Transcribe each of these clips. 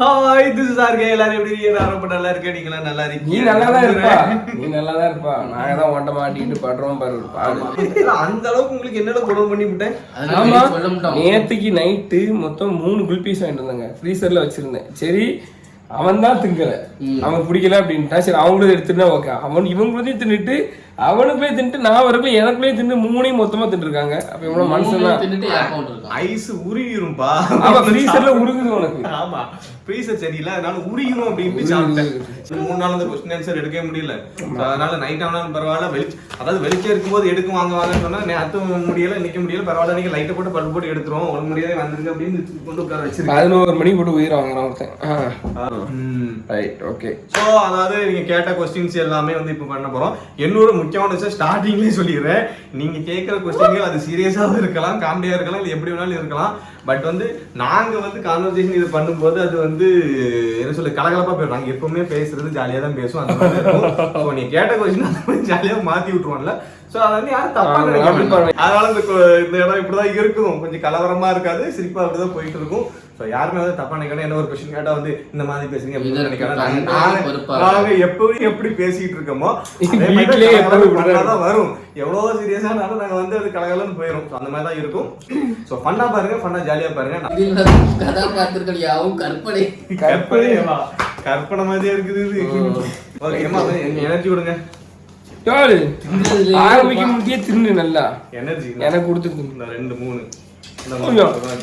Hi this is RK எல்லாரும் எப்படி இருக்கீங்க? நான் ரொம்ப நல்லா இருக்கேன். நீங்களா நல்லா நீ இருக்கீங்க. நல்லா தான் இருப்பா. நீ நல்லா தான் இருப்பா. நாங்க தான் ஓட்ட மாட்டிட்டு படுறோம் பாரு பாடு. அந்த அளவுக்கு உங்களுக்கு என்னென்ன கொடுமை பண்ணி விட்டேன்? ஆமா. நேத்துக்கு நைட்டு மொத்தம் மூணு குல்பீஸ் வாங்கிட்டு வந்தாங்க. ஃப்ரீசர்ல வச்சிருந்தேன். சரி அவன் தான் திங்கல அவன் பிடிக்கல அப்படின்ட்டா சரி அவங்களும் எடுத்துட்டா ஓகே அவன் இவங்களுதையும் தின்னுட்டு அவனுக்கு போய் தின்னுட்டு நான் வரப்ப எனக்குள்ளே தின்னு மூணையும் மொத்தமா தின்னுருக்காங்க. அப்ப இவ்வளவு மனுஷனா ஐஸ் உருகிரும்பா அவன் ஃப்ரீசர்ல உருகுது உனக்கு. ஆமா ஃப்ரீசர் சரியில்லை அதனால உருகிரும் அப்படின்ட்டு சாப்பிட்டேன். மூணு நாள் அந்த கொஸ்டின் ஆன்சர் எடுக்கவே முடியல. அதனால நைட் ஆனாலும் பரவாயில்ல வெளி அதாவது வெளிச்சம் இருக்கும்போது எடுக்க வாங்க வாங்கன்னு சொன்னா நேத்து முடியல நிக்க முடியல பரவாயில்ல நீங்க லைட்டை போட்டு பல்ப் போட்டு எடுத்துரும் ஒரு முடியாத வந்துருங்க அப்படின்னு கொண்டு உட்கார வச்சிருக்கேன். பதினோரு மணி போட்டு உயிர் வாங்குறான் ஒருத்தன். ரைட் ஓகே ஸோ அதாவது நீங்க கேட்ட கொஸ்டின்ஸ் எல்லாமே வந்து இப்போ பண்ண போறோம். இன்னொரு முக்கியமான விஷயம் ஸ்டார்டிங்லேயே சொல்லிடுறேன். நீங்க கேட்குற கொஸ்டின்கள் அது சீரியஸாகவும் இருக்கலாம் காமெடியா இருக்கலாம் இல்லை எப்படி வேணாலும் இருக்கலாம். பட் வந்து நாங்க வந்து கான்வர்சேஷன் இது பண்ணும்போது அது வந்து என்ன சொல்ல கலகலப்பா போயிடும். நாங்க எப்பவுமே பேசுறது ஜாலியா தான் பேசுவோம் அந்த மாதிரி இருக்கும். ஸோ நீ கேட்ட கொஸ்டின் ஜாலியா மாத்தி விட்ருவோம்ல ஸோ அதை வந்து யாரும் தப்பா ஆமா, நினைக்க அப்படி மாட்டாங்க. அதனால இந்த இந்த இடம் இப்படிதான் இருக்கும். கொஞ்சம் கலவரமா இருக்காது. சிரிப்பா அப்படிதான் போயிட்டு இருக்கும் ஸோ யாருமே வந்து தப்பா நினைக்கணும் என்ன ஒரு கொஸ்டின் கேட்டா வந்து இந்த மாதிரி பேசுறீங்க அப்படின்னு நினைக்காம தந்தை நாங்க- எப்படி பேசிட்டு இருக்கோமோ அதே மாதிரி வீட்டிலேயே தான் வரும். எவ்வளவு சீரியஸானாலும் நாங்க வந்து அது கலகலன்னு போயிரும். அந்த மாதிரி தான் இருக்கும். ஸோ ஃபன்னா பாருங்க ஃபன்னா ஜாலியா பாருங்க. கதாபாத்திரங்கள் யாவும் கற்பனை. கற்பனை கற்பனை மாதிரியே இருக்குது இது. ஓகேமா எனர்ஜி கொடுங்க. யாரு? ஆரம்பிக்க முடியே தின்னு நல்லா. எனர்ஜி எனக்கு கொடுத்து தின்னு. இந்த ரெண்டு மூணு.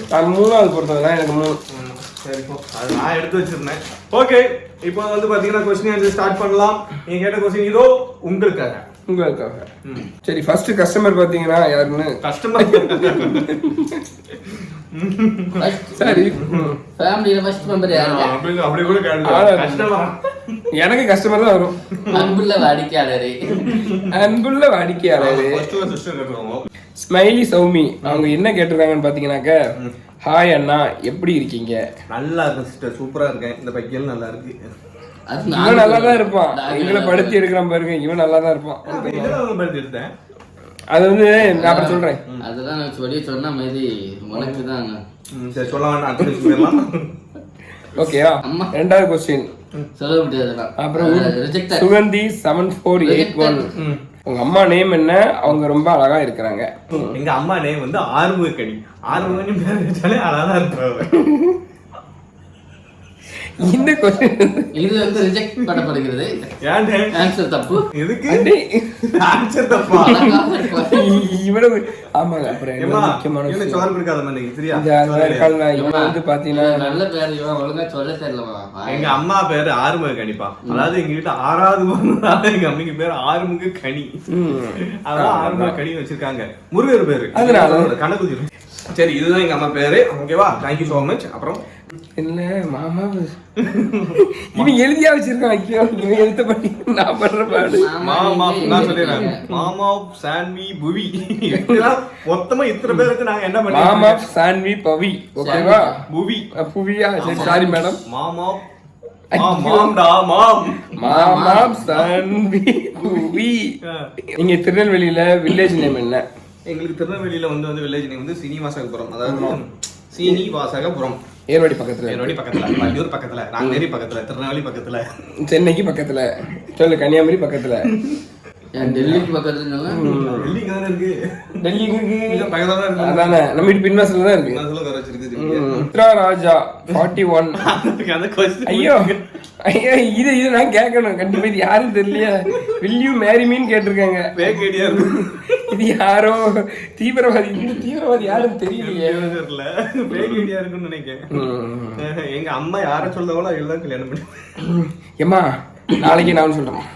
நான் மூணாவது பொறுத்தவரை எனக்கு மூணு. ம், சரி போ. அது நான் எடுத்து வச்சிருந்தேன். ஓகே இப்போ வந்து பாத்தீங்கன்னா கொஸ்டின் ஸ்டார்ட் பண்ணலாம். நீங்க கேட்ட கொஸ்டின் இதோ உங்களுக்காக. உங்களுக்காக. சரி ஃபர்ஸ்ட் கஸ்டமர் பாத்தீங்கன்னா யாருன்னு? கஸ்டமர் சரி. ஃபேமிலியில ஃபர்ஸ்ட் மெம்பர் யாருங்க? அப்படி அப்படி கூட. கஷ்டமா. எனக்கு கஸ்டமர் தான் வரும். அன்புள்ள வாடிக்கையாளரே. அன்புள்ள வாடிக்கையாளர். ஸ்மைலி சௌமி அவங்க என்ன கேட்டிருக்காங்கன்னு பாத்தீங்கன்னாக்க ஹாய் அண்ணா எப்படி இருக்கீங்க? நல்லா இருக்கு சிஸ்டர் சூப்பரா இருக்கேன். இந்த பைக்கியல் நல்லா இருக்கு. இவன் நல்லா தான் இருப்பான். எங்களை படுத்தி எடுக்கிறான் பாருங்க இவன் நல்லா தான் இருப்பான் அது வந்து நான் அப்புறம் சொல்றேன். அதெல்லாம் நான் சொல்லி சொன்ன மாதிரி உனக்கு தான் சரி சொல்ல வேண்டாம் அம்மா. ரெண்டாவது கொஸ்டின் சொல்ல முடியாது அப்புறம் Suganthi seven four eight one உங்க அம்மா நேம் என்ன? அவங்க ரொம்ப அழகா இருக்கிறாங்க. எங்க அம்மா நேம் வந்து ஆறுமுக கனி ஆறுமுக கனி பேர் வச்சாலே அழகா இருப்பாங்க இந்த இது வந்து ரிஜெக்ட் பண்ணப்படுகிறது. ஏன்டே? ஆன்சர் தப்பு. எதுக்கு? ஆன்சர் தப்பா? ஆமாங்க அப்புறம் முக்கியமான சோறு கொடுக்காத மாதிரி சரியா? இவன் வந்து பாத்தீங்கன்னா நல்ல பேர் இவன் ஒழுங்கா சொல்ல எங்க அம்மா பேரு ஆறுமுக கணிப்பா அதாவது எங்க வீட்டுல ஆறாவது பொண்ணுனால எங்க அம்மைக்கு பேரு ஆறுமுக கனி. அதான் ஆறுமுக கனி வச்சிருக்காங்க. முருகர் பேரு. அதனால. கணக்கு சரி இதுதான் எங்க அம்மா பேரு. ஓகேவா தேங்க்யூ சோ மச் அப்புறம்? என்ன மாமா? இவன் எழுதியா வச்சிருக்கான். ஐயோ இவன் எழுத்த பண்ணி நான் பண்ற பாடு. மாமா நான் சொல்லிடுறேன். மாமா சான்வி புவி மொத்தமா இத்தனை பேருக்கு நாங்க என்ன மாமா பண்ணி சான்வி பவி ஓகேவா புவி புவியா சரி சாரி மேடம் மாமா. மாம், மாம் மாமா. சான்வி புவி நீங்க திருநெல்வேலியில வில்லேஜ் நேம் என்ன? எங்களுக்கு திருநெல்வேலியில வந்து வந்து வில்லேஜ் நேம் வந்து சீனிவாசகபுரம் அதாவது சீனிவாசகபுரம் ஏர்வாடி பக்கத்துல. என்னோட பக்கத்துல வள்ளியூர் பக்கத்துல நாங்கநேரி பக்கத்துல திருநெல்வேலி பக்கத்துல. சென்னைக்கு பக்கத்துல. சொல்லு கன்னியாகுமரி பக்கத்துல. டெல்லிக்கு பக்கத்துல சொன்னா, டெல்லி இங்க தானே இருக்கு. டெல்லிக்கு இங்க பக்கத்துல தான் இருக்கு. அதானே நம்ம வீட்டு பின்வாசல்ல தான் இருக்கு. சொல்ல வர வச்சிருக்கு. உத்ரா ராஜா ஃபார்ட்டி ஒன் அந்த question ஐயோ ஐயோ இது இது நான் கேட்கணும். கண்டிப்பா இது யாரும் தெரியலையா. வில் யூ மேரி மீன் கேட்டிருக்காங்க. Fake idea இருக்கு. இது யாரோ? தீவிரவாதி இந்த தீவிரவாதி யாரும் தெரியலையே. தெரியல. fake idea இருக்குன்னு நினைக்கிறேன். எங்க அம்மா யார சொல்றவங்களோ அவங்கள கல்யாணம் பண்ணி ஏம்மா நாளைக்கு நான் சொல்றேன்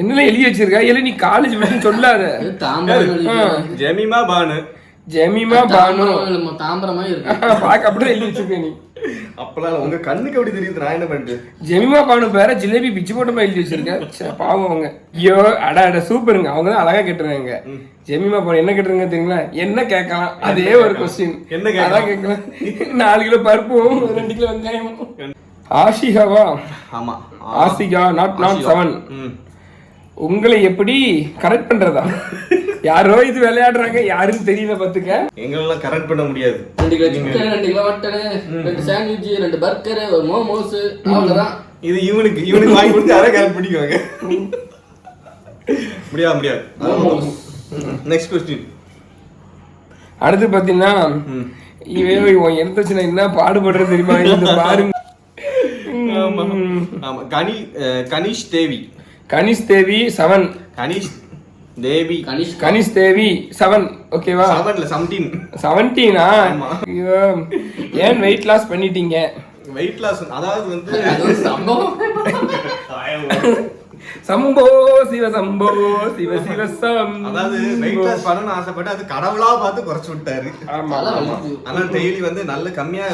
என்னல எழுதி வச்சிருக்கா? இல்ல நீ காலேஜ் பத்தி சொல்லாத. ஜெமிமா பானு. ஜெமிமா பானு. தாம்பரம் இருக்கு. பாக்க அப்படிதான் எழுதி வச்சிருக்க நீ. அப்பலாம் உங்க கண்ணுக்கு அப்படி தெரியுது? நான் என்ன பண்ணிட்டு? ஜெமிமா பானு பேர ஜிலேபி பிச்சு போட்டமா எழுதி வச்சிருக்க ச்சே, பாவம் அவங்க. ஐயோ அட அட சூப்பருங்க அவங்க தான் அழகா கேட்டுருக்காங்க. ஜெமிமா பானு என்ன கேட்டுருங்க தெரியுங்களா? என்ன கேட்கலாம்? அதே ஒரு கொஸ்டின் என்ன கேட்கலாம்? அதான் கேட்கலாம். நாலு கிலோ பருப்பும் ரெண்டு கிலோ வெங்காயமும் ஆஷிகாவா? ஆமா. Ashika nought nought seven. உங்களை எப்படி கரெக்ட் பண்றதா? யாரோ இது விளையாடுறாங்க? யாருன்னு தெரியல பாத்துக்க எங்களெல்லாம் கரெக்ட் பண்ண முடியாது. ரெண்டு கிலோ சிக்கன் ரெண்டு கிலோ மட்டனு ரெண்டு சாண்ட்விச் ரெண்டு பர்கர் ஒரு மோமோஸ் அவ்வளவுதான். இது இவனுக்கு இவனுக்கு வாங்கி கொடுத்து யாரை கரெக்ட் பண்ணிக்குவாங்க. முடியாது முடியாது. நெக்ஸ்ட் கொஸ்டின் அடுத்து பாத்தீங்கன்னா இவன் இவன் எடுத்து வச்சு என்ன பாடுபடுறது தெரியுமா? இந்த பாருங்க. ஆமா. ஆமா. கனி அஹ், கனிஷ் தேவி. கனிஷ் தேவி செவன். கனிஷ் தேவி. கனிஷ் கனிஷ் தேவி செவன் ஓகேவா செவன்ல செவன்டீன் செவன்டீனா ஏன் வெயிட் லாஸ் பண்ணிட்டீங்க? வெயிட் லாஸ் அதாவது வந்து சம்பவம். சம்போ சிவ சம்போ சிவ சிவ சம் அதாவது வெயிட் லாஸ் பண்ணணும்னு ஆசைப்பட்டு அது கடவுளா பார்த்து குறைச்சு விட்டாரு. ஆமா. ஆனா டெய்லி வந்து நல்ல கம்மியா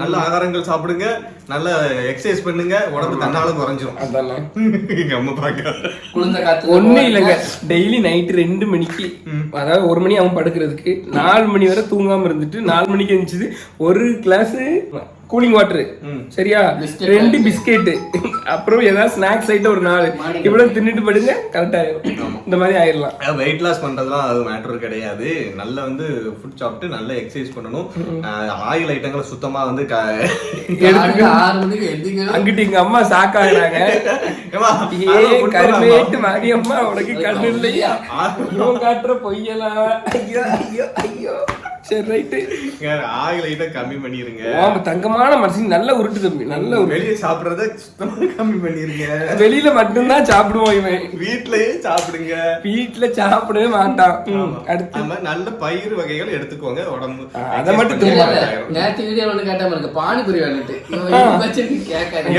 நல்ல ஆகாரங்கள் சாப்பிடுங்க நல்ல எக்ஸசைஸ் பண்ணுங்க உடம்பு தன்னால குறைஞ்சிரும். அதானே எங்க அம்மா குளிர்ந்த காத்து ஒண்ணு இல்லைங்க. டெய்லி நைட்டு ரெண்டு மணிக்கு அதாவது ஒரு மணி அவன் படுக்கிறதுக்கு நாலு மணி வரை தூங்காம இருந்துட்டு நாலு மணிக்கு இருந்துச்சு ஒரு கிளாஸ் கூலிங் வாட்டர் சரியா. ரெண்டு பிஸ்கெட் அப்புறம் ஏதாவது ஸ்நாக்ஸ் ஐட்டம் ஒரு நாலு. இவ்வளவு தின்னுட்டு படுங்க கரெக்ட் இந்த மாதிரி ஆயிரலாம். வெயிட் லாஸ் பண்றதுலாம் அது மேட்டர் கிடையாது. நல்ல வந்து ஃபுட் சாப்பிட்டு நல்ல எக்ஸசைஸ் பண்ணணும். ஆயில் ஐட்டங்களை சுத்தமா வந்து அங்கிட்டு எங்க அம்மா அதெல்லாம் கொண்டு கருமேட்டு? மாரியம்மா உனக்கு கண்ணு இல்லையா? காட்டுற பொய்யலாம் ஐயோ ஐயோ ஐயோ. சரி ரைட்டு ஆயில் கம்மி பண்ணிருங்க. ஆமா தங்கமான மனுஷன் நல்ல உருட்டு தம்பி நல்ல வெளியே சாப்பிடுறத சுத்தமா கம்மி பண்ணிருங்க. வெளியில மட்டும்தான் சாப்பிடுவோம் இவன். வீட்லயே சாப்பிடுங்க. வீட்டுல சாப்பிடவே மாட்டான். அடுத்து. நல்ல பயிர் வகைகள் எடுத்துக்கோங்க உடம்பு. அதை மட்டும். நேத்து வீடியோ ஒண்ணு கேட்ட மாதிரி இருக்கு பானிபுரி வேணுட்டு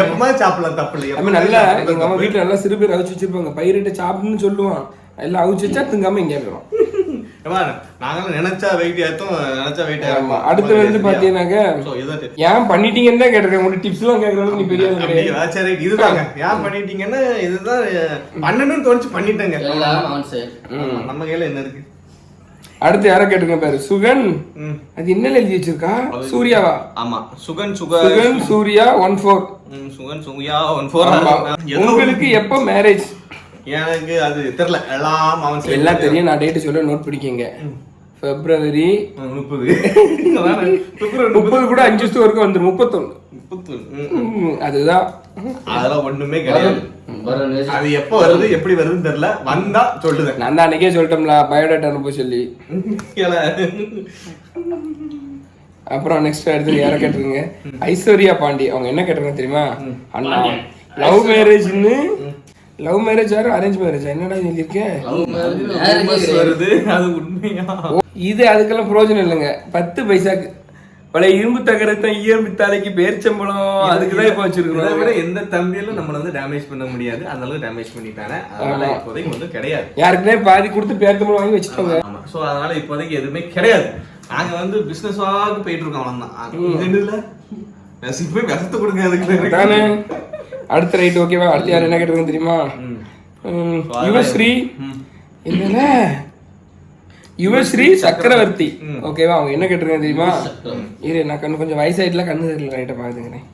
எப்பமா சாப்பிடலாம் தப்பு இல்லை. நம்ம நல்லா எங்க அம்மா வீட்டுல நல்லா சிறு பேர் அவிச்சு வச்சிருப்பாங்க. பயிரிட்ட சாப்பிடுன்னு சொல்லுவான். எல்லாம் அவிச்சு வச்சா திங்காம எங்கேயா போயிடும் நாங்களும் நினைச்சா வெயிட் ஏத்தும் நினைச்சா வெயிட் ஆமா. அடுத்து வந்து பாத்தீங்கன்னாக்க ஏன் பண்ணிட்டீங்கன்னு தான் கேட்டிருக்கேன். உங்களுக்கு டிப்ஸ் எல்லாம் கேட்கறது நீ பெரிய ஆள்? சரி. இதுதாங்க. ஏன் பண்ணிட்டீங்கன்னா இதுதான் பண்ணணும்னு தோணுச்சு பண்ணிட்டேங்க. நம்ம கையில என்ன இருக்கு? அடுத்து யாரை கேட்டிருக்கேன் பாரு? சுகன். அது என்ன எழுதி வச்சிருக்கா? சூர்யாவா? ஆமா. சுகன் சுகன் சூர்யா ஒன் ஃபோர் சுகன் சுயா ஒன் ஃபோர் உங்களுக்கு எப்போ மேரேஜ் எனக்கு அது தெரியல. எல்லாம் அவன். எல்லாம் தெரியும். நான் டேட்டு சொல்ல நோட் பிடிக்கங்க. பிப்ரவரி முப்பது. முப்பது கூட அஞ்சு வருஷம் வரைக்கும் வந்துடும் முப்பத்தொன்னு. முப்பத்து ம். ம், அதுதான். அதெல்லாம் ஒண்ணுமே கிடையாது. அது எப்போ வருது எப்படி வருதுன்னு தெரியல. வந்தா சொல்லுதேன் நான் தான் அன்னைக்கே சொல்லிட்டோம்ல பயோடேட்டா அனுப்ப சொல்லி. அப்புறம் நெக்ஸ்ட் அடுத்து யாரை கேட்டிருங்க ஐஸ்வர்யா பாண்டி. அவங்க என்ன கேட்டிருக்காங்க தெரியுமா? அண்ணா லவ் மேரேஜ்னு லவ் மேரேஜ் யாரும் அரேஞ்ச் மேரேஜ் என்னடா அது உண்மையா? இது அதுக்கெல்லாம் பிரயோஜனம் இல்லைங்க. பத்து பைசாக்கு. பழைய இரும்பு தகரத்தான் இயம்பு தலைக்கு பேர்ச்சம்பளம் அதுக்கு தான் இப்போ இதை வச்சிருக்கிறோம் விட எந்த தம்பியிலும் நம்மள வந்து டேமேஜ் பண்ண முடியாது. அந்த அளவுக்கு டேமேஜ் பண்ணிட்டானே. அதனால இப்போதைக்கு வந்து கிடையாது. யாருக்குனே பாதி கொடுத்து பேர்ச்சம்பளம் வாங்கி வச்சுட்டோங்க. ஆமா சோ அதனால இப்போதைக்கு எதுவுமே கிடையாது. நாங்க வந்து பிசினஸ் ஆக போயிட்டு இருக்கோம் அவ்வளவுதான். இதுல ரசிப்பு விஷத்தை கொடுங்க அதுக்கு தானே அடுத்த ரைட் ஓகேவா அடுத்து யார் என்ன கேட்டிருக்காங்க தெரியுமா? ம், யுவஸ்ரீ என்னல யுவஸ்ரீ சக்கரவர்த்தி. ஓகேவா அவங்க என்ன கேட்டிருக்காங்க தெரியுமா? இரு நான் கண்ணு கொஞ்சம் வயசாயிட்டுல கண்ணு தெரியல ரைட்டை பாத்துக்கிறேன்.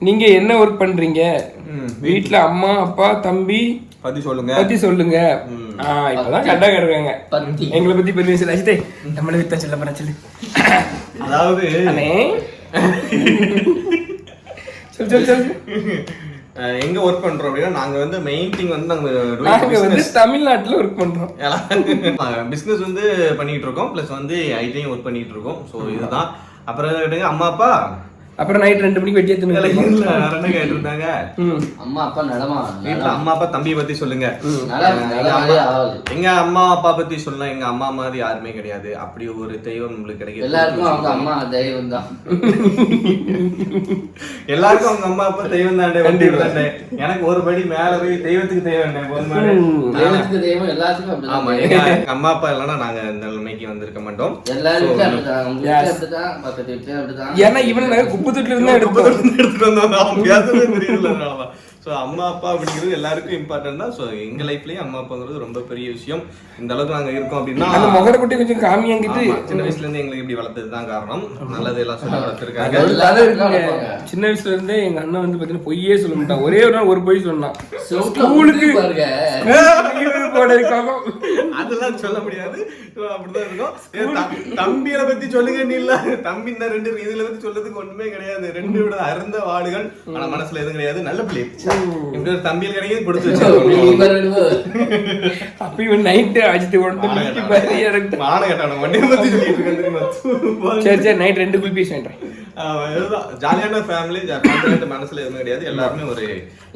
நீங்க என்ன ஒர்க் பண்றீங்க? ம். வீட்ல. அம்மா அப்பா தம்பி? பத்தி சொல்லுங்க. பத்தி சொல்லுங்க. ஆ இப்பதான் கரெக்டா கேட்டிருக்காங்க. பத்தி. எங்களை பத்தி பெரிய விஷயம் அஜித்தே நம்மள வித்தா சொல்ல போறேன் சொல்லு. அதாவது அண்ணே. சொல்லு சொல்லு. எங்க ஒர்க் பண்றோம் அப்படின்னா நாங்க வந்து மெயின் திங் வந்து நாங்க நாங்க வந்து தமிழ்நாட்டுல ஒர்க் பண்றோம். பிசினஸ் வந்து பண்ணிட்டு இருக்கோம். பிளஸ் வந்து ஐடியும் ஒர்க் பண்ணிட்டு இருக்கோம். ஸோ இதுதான். அப்புறம் கேட்டுங்க? அம்மா அப்பா? அப்புறம் நைட் ரெண்டு மணிக்கு வெட்டியா தின்னு கேட்டிருந்தாங்க? அம்மா அப்பா நடமா வீட்டுல அம்மா அப்பா தம்பியை பத்தி சொல்லுங்க. நல்லா நல்லா ஆகுது எங்க அம்மா அப்பா பத்தி சொல்லலாம் எங்க அம்மா மாதிரி யாருமே கிடையாது. அப்படி ஒரு தெய்வம் நம்மளுக்கு கிடைக்கும் எல்லாருக்கும் அவங்க அம்மா தெய்வம் தான் எல்லாருக்கும் அவங்க அம்மா அப்பா தெய்வம் தாண்டே. வண்டி எனக்கு ஒரு படி மேல போய் தெய்வத்துக்கு தெய்வம் தெய்வத்துக்கு தெய்வம் எல்லாத்துக்கும் ஆமா எங்க அம்மா அப்பா இல்லைன்னா நாங்க இந்த நிலைமைக்கு வந்திருக்க மாட்டோம். அப்படிதான். அப்படிதான். ஏன்னா இவனை நாங்க குப்பை தொட்டில இருந்தா எடுத்துட்டு வந்தோம். தெரியல அதனாலதான். ஸோ அம்மா அப்பா அப்படிங்கிறது எல்லாருக்கும் இம்பார்ட்டன்ட் தான் ஸோ எங்க லைஃப்லயும் அம்மா அப்பாங்கிறது ரொம்ப பெரிய விஷயம். இந்த அளவுக்கு நாங்க இருக்கோம் அப்படின்னா அந்த முகர குட்டி கொஞ்சம் காமியாங்கிட்டு சின்ன வயசுல இருந்து எங்களுக்கு இப்படி வளர்த்தது தான் காரணம். நல்லது எல்லாம் சொல்லி வளர்த்துருக்காங்க. சின்ன வயசுல இருந்தே எங்க அண்ணன் வந்து பாத்தீங்கன்னா பொய்யே சொல்ல மாட்டான். ஒரே ஒரு நாள் ஒரு பொய் சொன்னான். ஸ்கூலுக்கு இருக்காங்க அதெல்லாம் சொல்ல முடியாது. அப்படிதான் இருக்கும். ஏ, த- தம்பிகளை பத்தி சொல்லுங்க நீ இல்ல தம்பி இந்த ரெண்டு இதுல பத்தி சொல்றதுக்கு ஒண்ணுமே கிடையாது. ரெண்டு விட அருந்த வாடுகள் ஆனா மனசுல எதுவும் கிடையாது. நல்ல பிள்ளை. இப்படி ஒரு தம்பியில் கிடையாது கொடுத்து வச்சு. அப்ப இவன் நைட்டு அஜித்து கொண்டு மிக்கி பாரு எனக்கு மான கேட்டான வண்டியை பத்தி சொல்லிட்டு இருக்கேன்? சரி சரி நைட் ரெண்டு குல்பி வாங்கிட்டேன் ஆமா, இதுதான். ஜாலியான ஃபேமிலி மனசுல எதுவுமே கிடையாது. எல்லாருமே ஒரு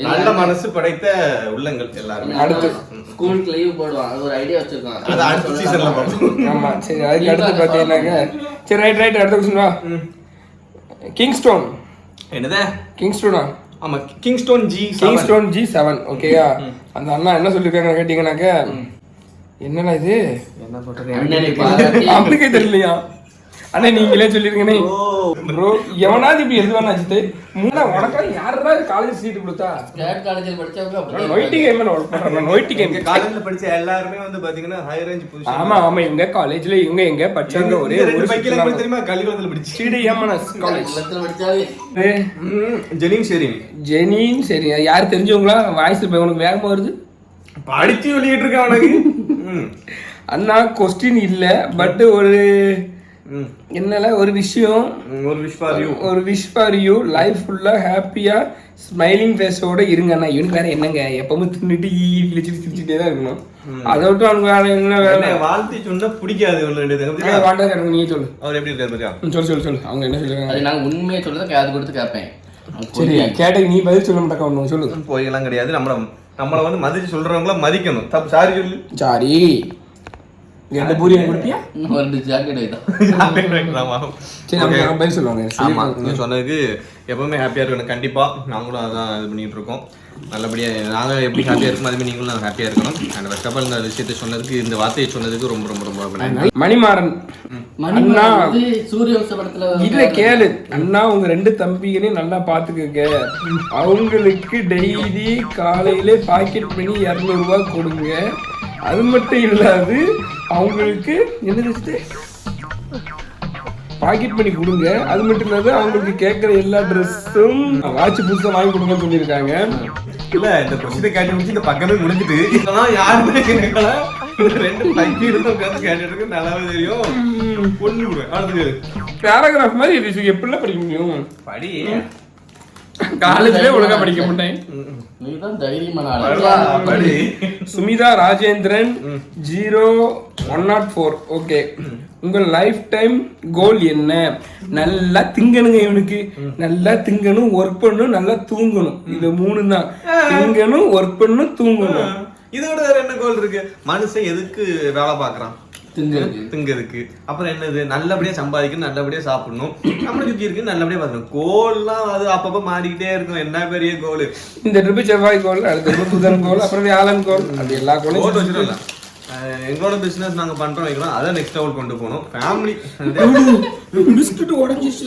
நல்ல மனசு படைத்த உள்ளங்கள் எல்லாருமே. அடுத்து. ஸ்கூலுக்கு லீவ் போடுவான். அது ஒரு ஐடியா வச்சிருக்கான். அது அடுத்த சீசன்ல பார்ப்போம் ஆமா சரி அதுக்கு அடுத்து பார்த்தீங்கன்னாக்க சரி ரைட் ரைட் அடுத்த கொஸ்டின் வா. கிங்ஸ்டோன் என்னது? கிங்ஸ்டோனா ஆமா Kingstone G Kingstone G seven ஓகேயா அந்த அண்ணா என்ன சொல்லியிருக்காங்க கேட்டீங்கன்னாக்க என்னடா இது? என்ன அண்ணனை பாராட்டி. அவனுக்கே தெரியலையா? அண்ணா நீங்களே சொல்லிருங்கண்ணே. ப்ரோ எவனாவது இப்படி எழுதுவானா அஜித்து? மூணா உனக்கா யாரா காலேஜ் சீட் கொடுத்தா? கேட் காலேஜில் படிச்சவங்க நான் நொய்ட்டி கேம் நொய்ட்டி கேம் எங்க காலேஜ்ல படிச்ச எல்லாருமே வந்து பாத்தீங்கன்னா ஹை ரேஞ்ச் பொசிஷன் ஆமா ஆமா இவங்க காலேஜ்ல இவங்க எங்க படிச்சாங்க ஒரே ஒரே பைக்கில எப்படி தெரியுமா? கலிகுளத்துல படிச்சு. ஸ்ரீடிஎம்என்எஸ் காலேஜ் காலேஜ் படிச்சாவே. ஜெனின் ஷெரின். ஜெனின் சரி யார் தெரிஞ்சவங்களா? வாய்ஸ் இப்போ உனக்கு வேகமா வருது? படிச்சு வெளியிட்டு இருக்கான் அவனுக்கு. ம். அண்ணா கொஸ்டின் இல்ல பட் ஒரு. என்னல ஒரு விஷயம் ஒரு விஷ் ஃபார் யூ ஒரு விஷ் ஃபார் யூ லைஃப் ஃபுல்லா ஹாப்பியா ஸ்மைலிங் ஃபேஸோட இருங்க அண்ணா. இவனுக்கு வேற என்னங்க? எப்பவும் தின்னுட்டு ஈ கிழிச்சிட்டு சிரிச்சுட்டே தான் இருக்கணும். அதை விட்டு அவனுக்கு வேற என்ன வேலை? வாழ்த்தி சொன்னா பிடிக்காது வாண்டா கிடக்கு நீ சொல்லு. அவர் எப்படி இருக்காரு சொல்லு சொல்லு சொல்லு. அவங்க என்ன சொல்லுவாங்க அது நாங்க உண்மையை சொல்றதை காது கொடுத்து கேட்பேன். சரி கேட்ட நீ பதில் சொல்ல மாட்டாக்கா ஒன்று சொல்லு. போயெல்லாம் கிடையாது. நம்மள நம்மள வந்து மதிச்சு சொல்றவங்கள மதிக்கணும். தப்பு சாரி சொல்லு. சாரி. ரெண்டு பூரி கொடுப்பியா? ரெண்டு ஜாக்கெட் ஆமா. சரி அவங்க பதில் சொல்லுவாங்க. ஆமா. நீங்க சொன்னதுக்கு எப்பவுமே ஹாப்பியா இருக்கணும். கண்டிப்பா நாங்களும் அதான் இது பண்ணிட்டு இருக்கோம். நல்லபடியா நாங்க எப்படி ஹாப்பியா இருக்கோம் அதே மாதிரி நீங்களும் ஹாப்பியா இருக்கணும். அண்ட் ஃபர்ஸ்ட் ஆஃப் ஆல் இந்த விஷயத்தை சொன்னதுக்கு இந்த வார்த்தையை சொன்னதுக்கு ரொம்ப ரொம்ப ரொம்ப நன்றி. மணிமாறன். மணி அண்ணா. வந்து சூரிய வம்ச படத்துல இதுல கேளு. அண்ணா உங்க ரெண்டு தம்பிகளையும் நல்லா பாத்துக்கங்க அவங்களுக்கு டெய்லி காலையில பாக்கெட் பண்ணி இரநூறு ரூபாய் கொடுங்க. அது மட்டும் இல்லாது அவங்களுக்கு என்னது பாக்கெட் பண்ணி கொடுங்க. அது மட்டும் இல்லாத அவங்களுக்கு கேட்குற எல்லா ட்ரெஸ்ஸும் வாட்ச் புதுசாக வாங்கி கொடுங்கன்னு சொல்லியிருக்காங்க. இல்ல இந்த கொஸ்டினை கேட்டு முடிச்சு இந்த பக்கமே முடிஞ்சுட்டு இதெல்லாம் யாருமே கேட்கல. ரெண்டு பைக்கு எடுத்து உட்காந்து கேட்டுட்டு நல்லாவே தெரியும். பொண்ணு கொடு பேராகிராஃப் மாதிரி எப்படிலாம் படிக்க முடியும்? படி. காலேஜ்லேயே ஒழுங்கா படிக்க மாட்டேன். நீதான் தைரியமான படுறா, ஆளு படி Sumitha Rajendran zero one nought four okay உங்கள் லைஃப் டைம் கோல் என்ன? நல்லா திங்கணுங்க இவனுக்கு. நல்லா திங்கணும் ஒர்க் பண்ணணும் நல்லா தூங்கணும். இது மூணு தான் திங்கணும் ஒர்க் பண்ணணும் தூங்கணும். இதோட வேற என்ன கோல் இருக்கு? மனுஷன் எதுக்கு வேலை பாக்குறான் திங்கிறதுக்கு. அப்புறம் என்னது? நல்லபடியா சம்பாதிக்கணும் நல்லபடியா சாப்பிடணும். நம்மளை சுத்தி இருக்கு நல்லபடியா பார்க்கணும் கோல்லாம் அது அப்பப்ப மாறிக்கிட்டே இருக்கும். என்ன பெரிய கோல் இந்த ட்ரிப்பு செவ்வாய் கோல் அடுத்த புதன் கோல் அப்புறம் வியாழன் கோல் அது எல்லா கோல் கோலும் வச்சிடல எங்களோட பிசினஸ் நாங்க பண்றோம் வைக்கலாம் அதை நெக்ஸ்ட் லெவல் கொண்டு போகணும். ஃபேமிலி பிஸ்கட் உடஞ்சிச்சு.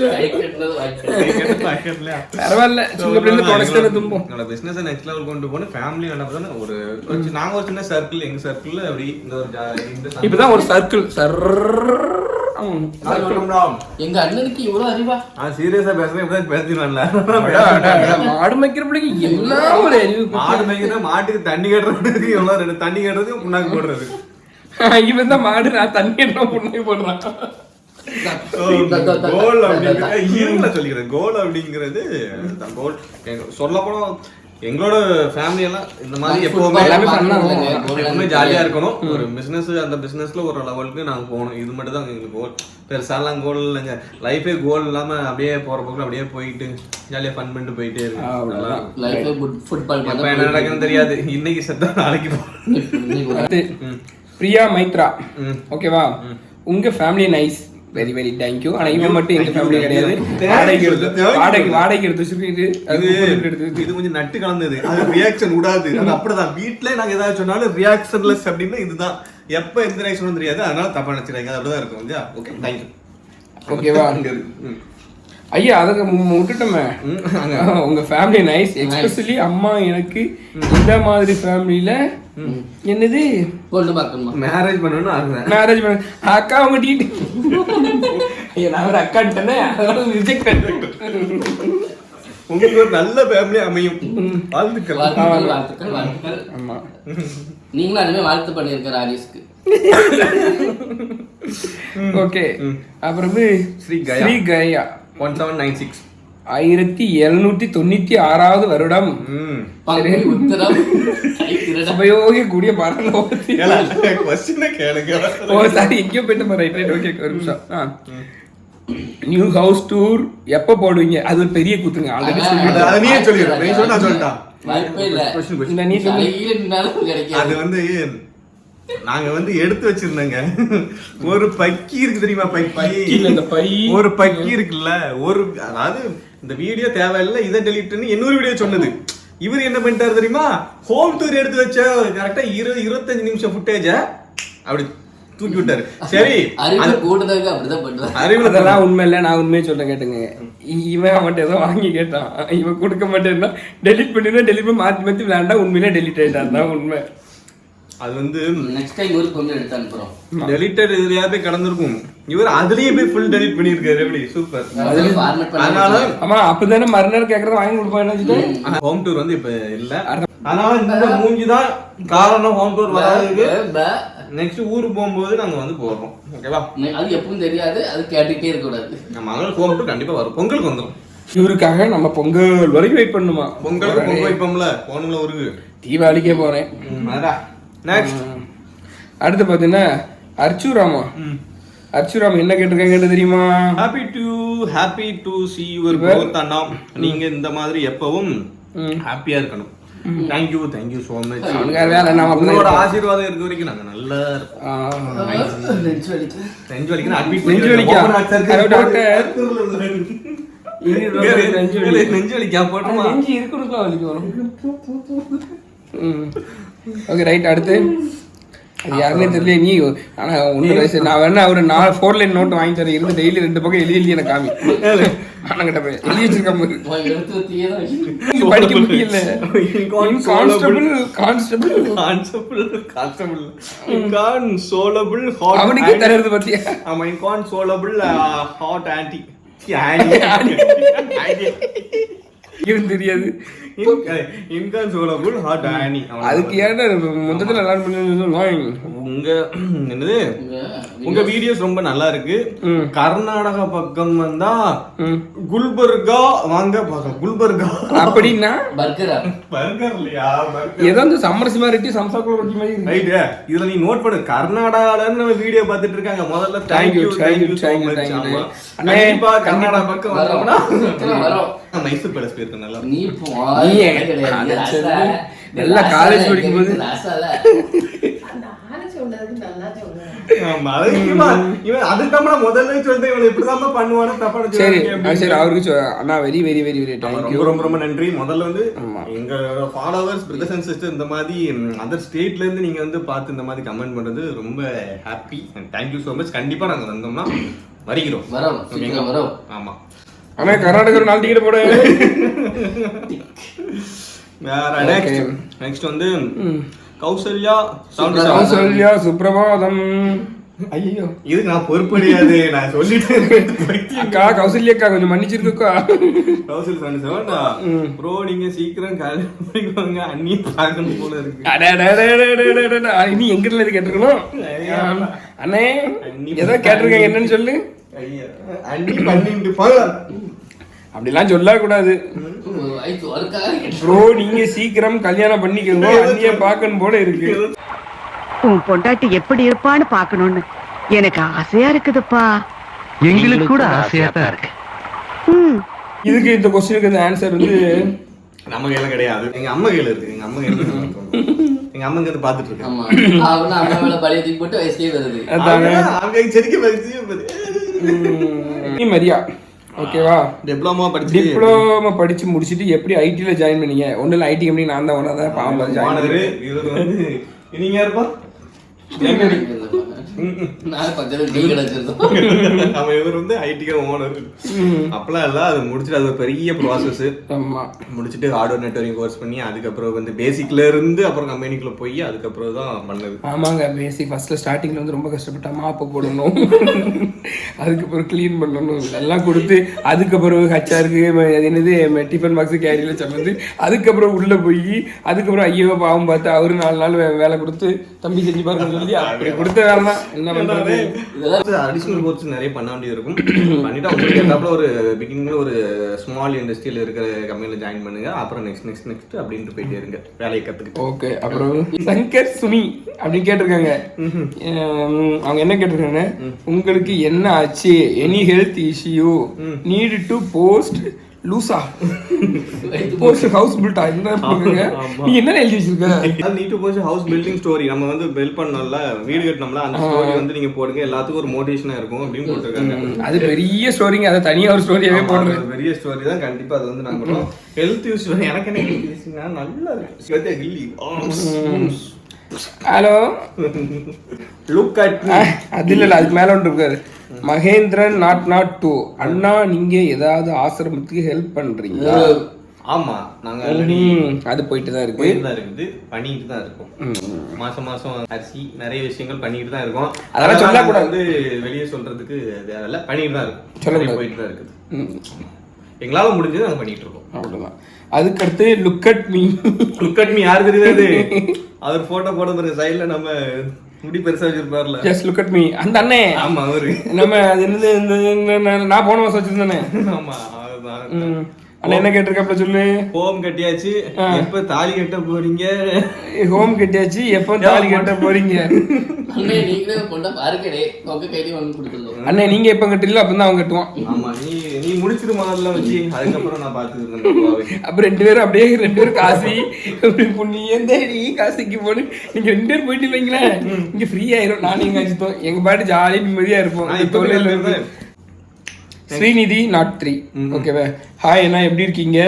பரவாயில்ல என்னோட பிசினஸ் நெக்ஸ்ட் லெவல் கொண்டு போகணும். ஃபேமிலி என்ன ஒரு நாங்க ஒரு சின்ன சர்க்கிள் எங்க சர்க்கிள்ல அப்படி இந்த ஒரு ஜா- இந்த சர்க்கிள் இப்பதான் ஒரு சர்க்கிள் சர் எங்க அண்ணனுக்கு இவ்வளவு அறிவா? நான் சீரியஸா பேசுறேன் இப்பதான் பேசிடுவேன்ல மாடு மேய்க்கிற பிள்ளைக்கு எல்லாம் ஒரு அறிவு மாடு மேய்க்கிற மாட்டுக்கு தண்ணி கட்டுறதுக்கு எவ்வளவு ரெண்டு தண்ணி கட்டுறதுக்கு புண்ணாக்கு போடுறது. இவன் தான் மாடு நான் தண்ணி என்ன புண்ணை போடுறான். கோல் அப்படிங்கிறது சொல்லிக்கிறேன். கோல் அப்படிங்கிறது கோல் சொல்ல போனா எங்களோட ஃபேமிலி எல்லாம் இந்த மாதிரி எப்பவுமே எப்பவுமே ஜாலியா இருக்கணும். ஒரு பிசினஸ் அந்த பிசினஸ்ல ஒரு லெவலுக்கு நாங்க போகணும். இது மட்டும் தான் எங்களுக்கு கோல் பெருசாலாம் கோல் இல்லைங்க. லைஃபே கோல் இல்லாம அப்படியே போற போக்குல அப்படியே போயிட்டு ஜாலியா ஃபன் பண்ணிட்டு போயிட்டே இருக்கு நல்லா லைஃபே ஃபுட்பால் எப்ப என்ன நடக்குன்னு தெரியாது. இன்னைக்கு செத்தா நாளைக்கு அடுத்து பிரியா மைத்ரா. ம். ஓகேவா? உங்க family nice very very thank you ஆனா இவன் மட்டும் எங்க ஃபேமிலி கிடையாது. வாடகைக்கு எடுத்து வாடகை வாடகைக்கு எடுத்து வச்சிருக்கு அது எடுத்து. இது கொஞ்சம் நட்டு கலந்தது. அது ரியாக்ஷன் விடாது. அது அப்படிதான். வீட்ல நாங்க ஏதாவது சொன்னாலும் ரியாக்ஷன்லெஸ் அப்படின்னா இதுதான். எப்ப எந்த ரியாக்ஷனும் தெரியாது. அதனால தப்பா நினைச்சிருக்காங்க அது அப்படிதான் இருக்கும். ஓகே தேங்க்யூ ஓகேவா ஐயா அதை மு- விட்டுட்டோமே உங்க ஃபேமிலி நைஸ் எஸ்பெஷலி அம்மா எனக்கு இந்த மாதிரி ஃபேமிலியில என்னது? கோல்டு பார்க்கணுமா மேரேஜ் பண்ணணும்னு ஆசை. மேரேஜ் பண்ண அக்கா அவங்க டீட்டு ஐயா நான் ஒரு அக்கான்ட்டேனே அதனால ரிஜெக்ட் உங்களுக்கு ஒரு நல்ல ஃபேமிலி அமையும். வாழ்த்துக்கள். வாழ்த்துக்கள் வாழ்த்துக்கள் வாழ்த்துக்கள். ஆமா. நீங்களும் அதுமே வாழ்த்து பண்ணியிருக்க ராஜேஷ்க்கு ஓகே. அப்புறம் Sri Gaya. Sri Gaya. One seven nine six ஆயிரத்தி எழுநூத்தி தொண்ணூத்தி ஆறாவது வருடம். சாரி எங்கேயோ போயிட்டு ரைட் ரைட் ஓகே ஒரு நிமிஷம். நியூ ஹவுஸ் டூர் எப்ப போடுவீங்க? அது ஒரு பெரிய கூத்துங்க. ஆல்ரெடி அது அது நீயே சொல்லிடு. நீ சொன்னா சொல்லிட்டான். அது வந்து நாங்க வந்து எடுத்து வச்சிருந்தோங்க. ஒரு பக்கி இருக்கு தெரியுமா பக்கி? இல்ல இந்த பை. ஒரு பக்கி இருக்குல்ல ஒரு அதாவது இந்த வீடியோ தேவையில்லை இதை டெலிட்னு இன்னொரு வீடியோ சொன்னது. இவர் என்ன பண்ணிட்டாரு தெரியுமா? ஹோம் டூர் எடுத்து வச்ச கரெக்டா இருபது இருபத்தஞ்சு நிமிஷம் ஃபுட்டேஜ அப்படி தூக்கி விட்டாரு. சரி அறிவுல அதெல்லாம் உண்மை இல்ல நான் உண்மையை சொல்ல கேட்டுங்க. இவன் அவன்கிட்ட ஏதோ வாங்கி கேட்டான். இவன் கொடுக்க மாட்டேன்னா டெலிட் பண்ணினா டெலிட் பண்ணி மாத்தி மாத்தி விளையாண்டா உண்மையிலே டெலிட் ஆயிட்டான். தான் உண்மை. அது வந்து நெக்ஸ்ட் டைம் ஊருக்கு வந்து எடுத்து அனுப்புறோம். டெலிட்டட் இதுலயா போய் கடந்திருக்கும். இவர் அதுலயே போய் ஃபுல் டெலிட் பண்ணிருக்காரு எப்படி? சூப்பர் அதனால ஆமா அப்பதானே மறுநாள் கேக்குறத வாங்கி கொடுப்போம் என்ன ஹோம் டூர் வந்து இப்ப இல்ல. அதனால இந்த மூஞ்சி தான் காரணம் ஹோம் டூர் வராதுக்கு நெக்ஸ்ட் ஊருக்கு போகும்போது நாங்க வந்து போடுறோம். ஓகேவா அது எப்பவும் தெரியாது. அது கேட்டுக்கிட்டே இருக்க கூடாது நம்ம மகள் ஹோம் டூர் கண்டிப்பா வரும். பொங்கலுக்கு வந்துடும் இவருக்காக நம்ம பொங்கல் வரைக்கும் வெயிட் பண்ணுமா? பொங்கலுக்கு பொங்கல் வைப்போம்ல. போனுங்கள ஒரு தீபாவளிக்கே போறேன். நெக்ஸ்ட் அடுத்து பாத்தீங்கன்னா அர்ச்சுராமா அர்ச்சுராம் என்ன கேட்டிருக்காங்கன்னு தெரியுமா? Happy to happy to see your growth அண்ணா நீங்க இந்த மாதிரி எப்பவும் ம். ஹாப்பியா இருக்கணும். தேங்க்யூ தேங்க்யூ ஸோ மச் உங்களோட. ஆசீர்வாதம் இருக்க வரைக்கும் நாங்க நல்லா. நெஞ்சு வலிக்கு. போட்டுமா? நெஞ்சு இருக்கணுக்கா வலிக்கு வரும். ஓகே ரைட் அடுத்து. அது யாருன்னே தெரியல நீ ஆனா ஒண்ணு வயசு நான் வேணா ஒரு நாலு ஃபோர் லைன் நோட் வாங்கி தரேன். இருந்து டெய்லி ரெண்டு பக்கம் எழுதி எழுதி எனக்கு காமி. அண்ணங்கிட்ட போய் எழுதி இங்க படிக்க முடியல. Constable constable concept concept inconsolable hot அவனுக்கே தருறது பத்தியா? ஆமா இன்கான்சோலபிள் ஹாட் ஆன்டி இவன் தெரியாது. இன்கான்சோலபிள் ஹாட் ஆனி அதுக்கு ஏன்டா மொத்தத்துல எல்லாரும் பண்ணி உங்க என்னது? உங்க வீடியோஸ் ரொம்ப நல்லா இருக்கு. கர்நாடகா பக்கம் வந்தா. குல்பர்கா வாங்க பார்க்க குல்பர்கா. அப்படின்னா? பர்கரா பர்கர் இல்லையா? பர்கர் ஏதோ இந்த சம்மரசிமா ரெட்டி சம்சாக்குள்ள ரொட்டி மாதிரி இருக்கு. ரைட் இதுல நீ நோட் பண்ணு. கர்நாடகால நம்ம வீடியோ பார்த்துட்டு இருக்காங்க. முதல்ல Thank thank you, you thank you, thank you thank you, thank you. அண்ணே கண்டிப்பா கர்நாடகா பக்கம் சீக்கிரம் வரோம். மைசூர் பேலஸ் போயிருக்கேன் நல்லா நீ நல்லா அவருக்கு சொ- அண்ணா வெரி வெரி வெரி வெரி ரொம்ப ரொம்ப நன்றி. முதல்ல வந்து. எங்களோட ஃபாலோவர்ஸ் பிரதர்ஸ் அண்ட் சிஸ்டர் இந்த மாதிரி அதர் ஸ்டேட்ல இருந்து நீங்க வந்து பார்த்து இந்த மாதிரி கமெண்ட் பண்றது ரொம்ப happy and thank you so much கண்டிப்பா நாங்க வந்தோம்னா வருகிறோம். வரோம், வரோம். ஆமா. அண்ணா கர்நாடகா ஒரு நாலு டிக்கெட் போடு. வேற. நெக்ஸ்ட் நெக்ஸ்ட் வந்து கௌசல்யா கௌசல்யா சுப்ரபாதம். ஐயோ. இதுக்கு நான் பொறுப்பு கிடையாது நான் சொல்லிட்டேன். அக்கா கௌசல்யாக்கா கொஞ்சம் மன்னிச்சிருக்கா கௌசல் ம். ப்ரோ நீங்க சீக்கிரம் கல்யாணம் பண்ணிக்கோங்க அண்ணி பார்க்கணும் போல இருக்கு. இனி எங்கிட்ட இது கேட்டிருக்கணும். அண்ணே ஏதோ கேட்டிருக்கேன் என்னன்னு சொல்லு. ஐயா, அண்ணி பண்ணிட்டு போங்க அப்படிலாம் சொல்லக்கூடாது. ப்ரோ நீங்க சீக்கிரம் கல்யாணம் பண்ணிக்கோங்க. அண்ணிய பார்க்கணும் போல இருக்கு. உன் பொண்டாட்டி எப்படி இருப்பான்னு பார்க்கணும்னு எனக்கு ஆசையா இருக்குதுப்பா. எங்களுக்கு கூட ஆசையா தான் இருக்கு. ம். இதுக்கு இந்த கொஸ்டினுக்கு இந்த ஆன்சர் வந்து நம்ம கையில கிடையாது. எங்க அம்மா கையில இருக்கு. எங்க அம்மா கையில இருக்கு. எங்க அம்மா பாத்துட்டு இருக்காங்க. ஆமா. அவனா அம்மா மேல பழைய தூக்கி போட்டு வயசுலயே வருது. அதாங்க அவங்க- அவங்க செடிக்க பறிச்சு நீ மரியா? ஓகேவா? டிப்ளமா படிச்சு டிப்ளமோ படிச்சு முடிச்சிட்டு எப்படி ஐடில ஜாயின் பண்ணீங்க? ஒண்ணு இல்ல ஐடி கம்பெனி நான் தான் ஒன்றா தான் பாவம் ஜாயின் நீங்க யாருப்பா அவன் இவர் வந்து ஐடிக்கு ஓனர் அப்பெல்லாம் இல்ல அது முடிச்சுட்டு அது ஒரு பெரிய ப்ராசஸ் முடிச்சுட்டு ஹார்ட்வேர் நெட்வொர்க்கிங் கோர்ஸ் பண்ணி அதுக்கப்புறம் வந்து பேசிக்ல இருந்து அப்புறம் கம்பெனிக்குள்ள போய் அதுக்கப்புறம் தான் பண்ணது. ஆமாங்க பேசிக் ஃபர்ஸ்ட்ல ஸ்டார்டிங்ல வந்து ரொம்ப கஷ்டப்பட்டா மாப்ப போடணும். அதுக்கப்புறம் க்ளீன் பண்ணணும். எல்லாம் கொடுத்து அதுக்கப்புறம் ஹச்ஆருக்கு என்னது டிஃபன் பாக்ஸ் கேரியில சமந்து அதுக்கப்புறம் உள்ள போய் அதுக்கப்புறம் ஐயோ பாவம் பார்த்து அவரு நாலு நாள் வேலை கொடுத்து தம்பி செஞ்சு பாருங்க சொல்லி அப்படி கொடுத்த வேலை தான். என்ன பண்றது? அடிஷனல் கோர்ஸ் நிறைய பண்ண வேண்டியது இருக்கும் பண்ணிட்டு உங்களுக்கு ஒரு பிகினிங்ல ஒரு ஸ்மால் இண்டஸ்ட்ரியில இருக்கிற கம்பெனில ஜாயின் பண்ணுங்க. அப்புறம் நெக்ஸ்ட் நெக்ஸ்ட் நெக்ஸ்ட் அப்படின்ட்டு போயிட்டே இருங்க. வேலையை கத்துக்கிட்டு. ஓகே அப்புறம் சங்கர் சுமி அப்படின்னு கேட்டிருக்காங்க. அவங்க என்ன கேட்டிருக்காங்க? உங்களுக்கு என்ன ஆச்சு? Any health issue need to post லூசா. போஸ்ட் ஹவுஸ் பில்டா என்ன நீ என்ன எழுதி வச்சிருக்க? Need to post house building story நம்ம வந்து பில்ட் பண்ணோம்ல வீடு கட்டணும்ல அந்த ஸ்டோரி வந்து நீங்க போடுங்க. எல்லாத்துக்கும் ஒரு மோட்டிவேஷனா இருக்கும் அப்படின்னு போட்டிருக்காங்க. அது பெரிய ஸ்டோரிங்க அதை தனியா ஒரு ஸ்டோரியாவே அது ஒரு பெரிய ஸ்டோரி தான். கண்டிப்பா அது வந்து நாங்க பண்ணுவோம் ஹெல்த் யூஸ் எனக்கு என்ன ஹெல்த் நல்லா இருக்கு. ஹலோ? லுக் அட் அது இல்ல இல்ல. அதுக்கு மேல ஒன்று இருக்காரு மகேந்திரன் நாட் நாட் டூ அண்ணா நீங்க ஏதாவது ஆசிரமத்துக்கு ஹெல்ப் பண்றீங்களா? ஆமா நாங்க அது போயிட்டு தான் இருக்கு. தான் இருக்குது. பண்ணிட்டு தான் இருக்கோம். மாசம் மாசம் அரிசி நிறைய விஷயங்கள் பண்ணிட்டு தான் இருக்கோம். அதெல்லாம் சொல்லக்கூடாது. வந்து வெளியே சொல்றதுக்கு தேவையில்ல பண்ணிட்டு தான் இருக்கும். சொல்லக்கூடாது. போயிட்டு தான் இருக்குது. எங்களால முடிஞ்சது நாங்க பண்ணிட்டு இருக்கோம். அவ்வளவுதான். அதுக்கடுத்து look at me look at me யார் தெரியாது அவர் போட்டோ போட பாருங்க சைடுல நம்ம முடி பெருசா வச்சிருப்பார்ல. ஜஸ்ட் லுக் அட் மீ அந்த அண்ணே. ஆமா அவரு. நம்ம அது என்னது நான் போன வருஷம் வச்சிருந்தேனே. ஆமா அவர்தான். ம். அண்ணா என்ன கேட்டிருக்காப்ல சொல்லு? ஹோம் கட்டியாச்சு. எப்ப தாலி கட்ட போறீங்க? ஹோம் கட்டியாச்சு எப்போ தாலி கட்ட போறீங்க? அண்ணே நீங்களே பொண்ணை பாருக்கடே உங்க கையிலயும் வாங்கி கொடுத்துருந்தோம் அண்ணே நீங்க எப்ப கட்டுறீங்களோ அப்பதான் அவன் கட்டுவான் ஆமா நீ நீ முடிச்சிரு முதல்ல வச்சு. அதுக்கப்புறம் நான் பாத்துக்கிறேன் அப்ப ரெண்டு பேரும் அப்படியே ரெண்டு பேரும் காசி அப்படி புண்ணியம் தேடி காசிக்கு போடு நீங்க ரெண்டு பேரும் போயிட்டு வைங்களேன். இங்க ஃப்ரீ ஆயிரும். நானும் எங்க அஜித்தோம். எங்க பாட்டு ஜாலி நிம்மதியா இருப்போம். இப்ப ஸ்ரீநிதி நாட் த்ரீ. ஓகேவா? ஹாய் அண்ணா எப்படி இருக்கீங்க?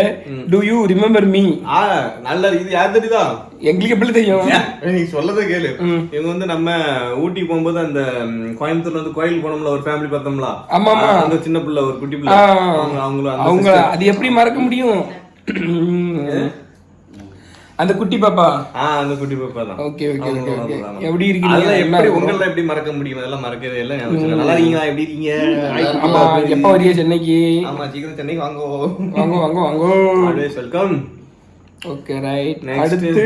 டு யூ ரிமெம்பர் மீ ஆ நல்ல இது. யார் தெரியுதா? எங்களுக்கு எப்படி தெரியும்? நீ சொல்லதை கேளு. இவங்க வந்து நம்ம ஊட்டி போகும்போது அந்த கோயம்புத்தூர்ல வந்து கோயில் போனோம்ல ஒரு ஃபேமிலி பார்த்தோம்ல. ஆமா, ஆமா. அந்த சின்ன பிள்ளை ஒரு குட்டி பிள்ளை. அவங்க அவங்க. அது எப்படி மறக்க முடியும்? அந்த குட்டி பாப்பா? ஆ அந்த குட்டி பாப்பா தான். Okay okay okay okay. எப்படி இருக்கீங்க? அதெல்லாம் எப்படி? உங்கள எப்படி மறக்க முடியும்? அதெல்லாம் மறக்கவே இல்லை. நல்லா இருக்கீங்களா? எப்படி இருக்கீங்க? ஆமா எப்போ வரிய சென்னைக்கு? ஆமா சீக்கிரம் சென்னைக்கு வாங்க. வாங்க வாங்க வாங்க. Welcome okay right. அடுத்து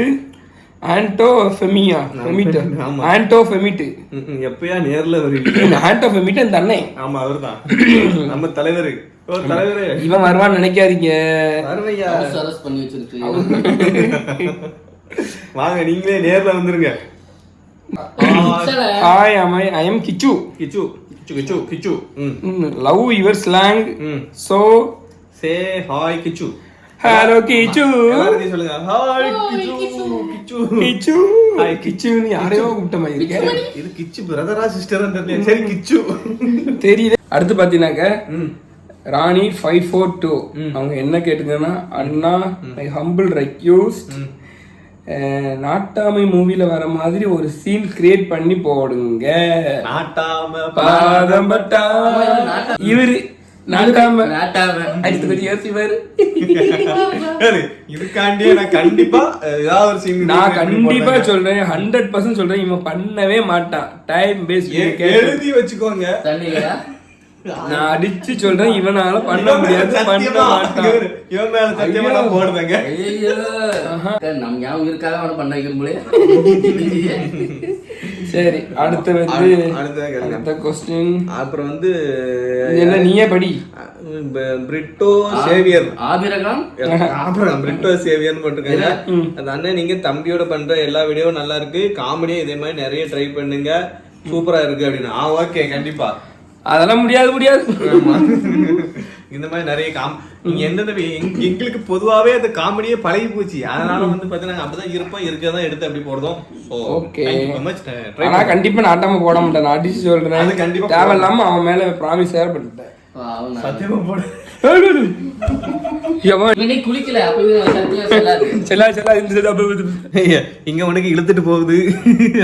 ஆன்டோ ஃபெமியா ஃபெமிட் ஆமா. ஆன்டோ ஃபெமிட் எப்பயா நேர்ல வருவீங்க? ஆன்டோ ஃபெமிட் அந்த அண்ணே ஆமா அவர்தான். நம்ம தலைவர். ஓ தலைவரே. இவன் வருவான்னு நினைக்காதீங்க. வருவையா? ஹவுஸ் அரெஸ்ட் பண்ணி வச்சிருக்கு வாங்க நீங்களே நேர்ல வந்துருங்க. ஹாய் அமை I am Kichu Kichu Kichu Kichu Kichu. Love your slang hmm. So say hi Kichu hello Kichu. சொல்லுங்க. ஹாய் கிச்சு. கிச்சு. கிச்சு. ஹாய் கிச்சுன்னு யாரையோ கூப்பிட்ட மாதிரி இருக்கேன் இது கிச்சு பிரதரா சிஸ்டரா தெரியல சரி கிச்சு. தெரியல அடுத்து பாத்தீங்கன்னாக்க ராணி ஃபைவ் ஃபோர் டூ அவங்க என்ன கேட்டுங்கன்னா அண்ணா ஐ ஹம்பிள் ரெக்யூஸ்ட் நாட்டாமை மூவில வர மாதிரி ஒரு சீன் கிரியேட் பண்ணி போடுங்க. நாட்டாம பாதம் பட்டா. இவரு நாட்டாம. நாட்டாம. அடுத்து யோசிப்பாரு பாரு, இதுக்காண்டியே நான் கண்டிப்பா ஏதாவது ஒரு சீன் நான் கண்டிப்பா சொல்றேன். ஹண்ட்ரட் பர்சன்ட் சொல்றேன். இவன் பண்ணவே மாட்டான். டைம் பேஸ்ட் எழுதி வச்சுக்கோங்க. நான் அடிச்சு சொல்றேன். இவனால பண்ண முடியாது. பண்ண மாட்டான். இவன் மேல சத்தியமா நான் போடுவேங்க. ஐயோ நம்ம ஞாபகம் இருக்காக அவனை பண்ண போலே சரி அடுத்து வந்து அடுத்த- கொஸ்டின் அப்புறம் வந்து என்ன நீயே படி. Brito Xavier. ஆபிரகாம்? அப்புறம் பிரிட்டோ சேவியர்னு போட்டிருக்காங்க. அந்த அண்ணன் நீங்க தம்பியோட பண்ற எல்லா வீடியோவும் நல்லா இருக்கு. காமெடியா இதே மாதிரி நிறைய ட்ரை பண்ணுங்க. சூப்பரா இருக்கு அப்படின்னு. ஆ ஓகே கண்டிப்பா. அதெல்லாம் முடியாது முடியாது. இந்த மாதிரி நிறைய காம் நீங்க எந்தெந்த எங்களுக்கு பொதுவாவே அந்த காமெடியே பழகி போச்சு. அதனால வந்து பாத்தீங்கன்னா அப்படிதான் இருப்போம் இருக்கதான் எடுத்து அப்படி போடுறோம். மச் ஆனா கண்டிப்பா நாட்டாம போட மாட்டேன். நான் அடிச்சு சொல்றேன். கண்டிப்பா தேவையில்லாம அவன் மேல ப்ராமிஸ் அவன் சத்தியமா போட. இங்க உனக்கு இழுத்துட்டு போகுது.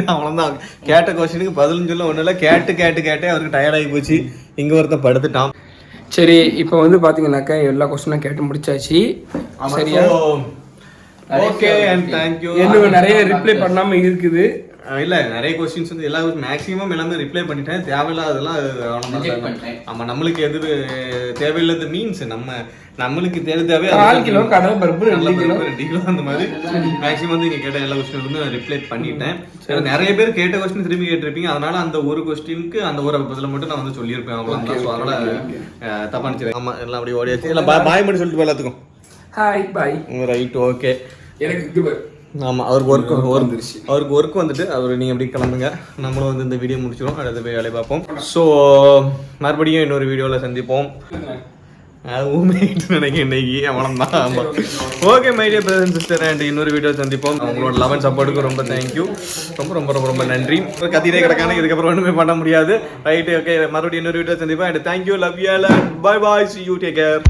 அவ்வளவுதான். கேட்ட கொஸ்டினுக்கு பதிலும் சொல்ல ஒண்ணும் இல்ல. கேட்டு கேட்டு கேட்டே அவருக்கு டயர்ட் ஆகி போச்சு. இங்க ஒருத்தன் படுத்துட்டான். சரி இப்போ வந்து பாத்தீங்கன்னாக்கா எல்லா கொஸ்டினும் கேட்டு முடிச்சாச்சு. சரியா? ஓகே அண்ட் தேங்க்யூ இன்னும் நிறைய ரிப்ளை பண்ணாம இருக்குது. இல்ல நிறைய கொஸ்டின்ஸ் வந்து எல்லா மேக்ஸிமம் எல்லாமே ரிப்ளை பண்ணிட்டேன். தேவையில்லாததெல்லாம் அது அவ்வளவுதான் Reject சார். பண்ணிட்டேன். ஆமா நம்மளுக்கு எது தேவையில்லாத மீன்ஸ் நம்ம நம்மளுக்கு தேவை தேவை கால் கடலை பருப்பு ரெண்டு கிலோ. ரெண்டு கிலோ அந்த மாதிரி. மேக்ஸிமம் வந்து நீங்க கேட்ட எல்லா கொஸ்டின் வந்து ரிப்ளை பண்ணிட்டேன். நிறைய பேர் கேட்ட கொஸ்டின் திரும்பி கேட்டிருப்பீங்க. அதனால அந்த ஒரு கொஸ்டினுக்கு அந்த ஒரு பதில மட்டும் நான் வந்து சொல்லியிருப்பேன். அவ்வளவுதான். So, அதனால தப்பா நினைச்சிருக்கேன் ஆமா எல்லாம் அப்படியே ஓடியாச்சு. இல்ல பாய் மட்டும் சொல்லிட்டு போய் எல்லாத்துக்கும். ஹாய் பாய் ரைட் ஓகே எனக்கு இருக்கு பாரு. ஆமா அவருக்கு ஒர்க் ஒர்க் அவருக்கு ஒர்க் வந்துட்டு அவர் நீங்க எப்படி கிளம்புங்க. நம்மளும் வந்து இந்த வீடியோ முடிச்சிடும் அடுத்த போய் வேலையை பார்ப்போம். ஸோ மறுபடியும் இன்னொரு வீடியோவில் சந்திப்போம். நினைக்கிறேன் இன்னைக்கு. அவ்வளோதான் ஆமா. Okay my dear brother sister and இன்னொரு வீடியோ சந்திப்போம். அவங்களோட லெவன் சப்போர்ட்டுக்கு ரொம்ப தேங்க்யூ ரொம்ப ரொம்ப ரொம்ப ரொம்ப நன்றி. கத்திரே கிடக்கான இதுக்கப்புறம் ஒன்றுமே பண்ண முடியாது. ரைட்டு ஓகே மறுபடியும் இன்னொரு வீடியோ சந்திப்போம். And thank you love you bye bye see you take care